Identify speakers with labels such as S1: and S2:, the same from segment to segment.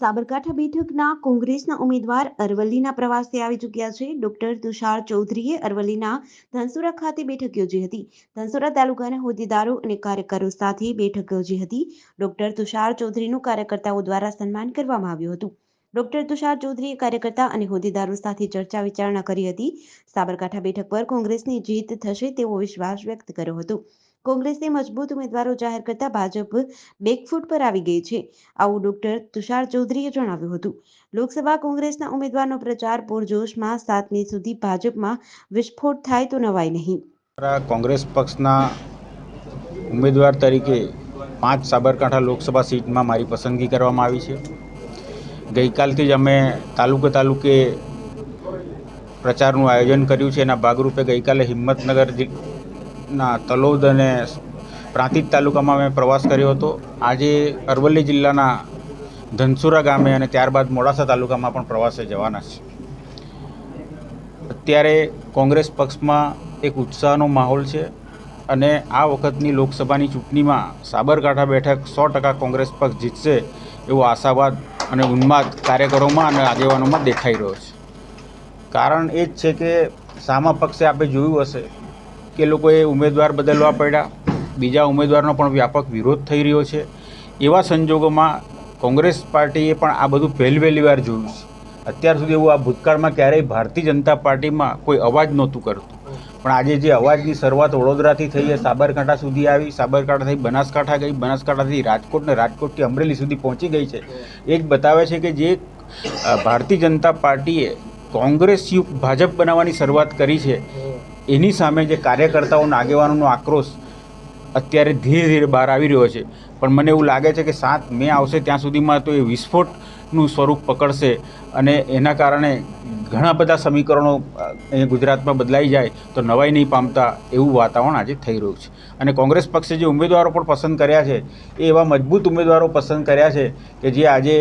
S1: સાબરકાંઠા બેઠકના કોંગ્રેસના ઉમેદવાર અરવલ્લીના પ્રવાસે આવી ચૂક્યા છે. ડોક્ટર તુષાર ચૌધરીએ અરવલ્લીના ધનસુરા ખાતે બેઠક યોજી હતી. ધનસુરા તાલુકાના હોદ્દેદારો અને કાર્યકરો સાથે બેઠક યોજી હતી. ડોક્ટર તુષાર ચૌધરીનું કાર્યકર્તાઓ દ્વારા સન્માન કરવામાં આવ્યું હતું. ડોક્ટર તુષાર ચૌધરીએ કાર્યકર્તા અને હોદ્દેદારો સાથે ચર્ચા વિચારણા કરી હતી. સાબરકાંઠા બેઠક પર કોંગ્રેસની જીત થશે તેવો વિશ્વાસ વ્યક્ત કર્યો હતો. કોંગ્રેસે મજબૂત ઉમેદવારો જાહેર કરતા ભાજપ બેકફૂટ પર આવી ગઈ છે. આવું ડોક્ટર તુષાર ચૌધરીએ જણાવ્યું હતું. લોકસભા કોંગ્રેસના ઉમેદવારનો પ્રચાર પૂરજોશમાં સાતમી સુધી ભાજપમાં વિસ્ફોટ થાય તો નવાય નહીં.
S2: કોંગ્રેસ પક્ષના ઉમેદવાર તરીકે પાંચ સાબરકાંઠા લોકસભા સીટમાં મારી પસંદગી કરવામાં આવી છે. ગઈકાલથી જ અમે તાલુકે તાલુકે પ્રચારનું આયોજન કર્યું છે. એના ભાગરૂપે ગઈકાલે હિંમતનગર જિલ્લાના તલોદ અને પ્રાંતિજ તાલુકામાં મેં પ્રવાસ કર્યો હતો. આજે અરવલ્લી જિલ્લાના ધનસુરા ગામે અને ત્યારબાદ મોડાસા તાલુકામાં પણ પ્રવાસે જવાના છે. અત્યારે કોંગ્રેસ પક્ષમાં એક ઉત્સાહનો માહોલ છે અને આ વખતની લોકસભાની ચૂંટણીમાં સાબરકાંઠા બેઠક સો ટકા કોંગ્રેસ પક્ષ જીતશે એવો આશાવાદ અને ઉન્માદ કાર્યકરોમાં અને આગેવાનોમાં દેખાઈ રહ્યો છે. કારણ એ જ છે કે સામા પક્ષે આપણે જોયું હશે કે લોકોએ ઉમેદવાર બદલવા પડ્યા. બીજા ઉમેદવારનો પણ વ્યાપક વિરોધ થઈ રહ્યો છે. એવા સંજોગોમાં કોંગ્રેસ પાર્ટીએ પણ આ બધું પહેલી પહેલી વાર જોયું છે. અત્યાર સુધી એવું આ ભૂતકાળમાં ક્યારેય ભારતીય જનતા પાર્ટીમાં કોઈ અવાજ નહોતું કરતું. પણ આજે જે અવાજની શરૂઆત વડોદરાથી થઈ એ સાબરકાંઠા સુધી આવી. સાબરકાંઠાથી બનાસકાંઠા ગઈ. બનાસકાંઠાથી રાજકોટ ને રાજકોટથી અમરેલી સુધી પહોંચી ગઈ છે. એ જ બતાવે છે કે જે ભારતીય જનતા પાર્ટીએ કોંગ્રેસ યુક્ત ભાજપ બનાવવાની શરૂઆત કરી છે. એની સામે જે કાર્યકર્તાઓના આગેવાનોનો આક્રોશ અત્યારે ધીરે ધીરે બહાર આવી રહ્યો છે. પણ મને એવું લાગે છે કે સાત મે આવશે ત્યાં સુધીમાં તો એ વિસ્ફોટનું સ્વરૂપ પકડશે અને એના કારણે ઘણા બધા સમીકરણો અહીંયા ગુજરાતમાં બદલાઈ જાય તો નવાઈ નહીં પામતા એવું વાતાવરણ આજે થઈ રહ્યું છે. અને કોંગ્રેસ પક્ષે જે ઉમેદવારો પણ પસંદ કર્યા છે, એ એવા મજબૂત ઉમેદવારો પસંદ કર્યા છે કે જે આજે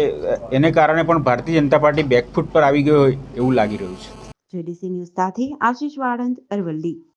S2: એને કારણે પણ ભારતીય જનતા પાર્ટી બેકફૂટ પર આવી ગઈ હોય એવું લાગી રહ્યું છે.
S1: જેડીસી ન્યૂઝ સાથે આશીષ વાળંદ અરવલ્લી.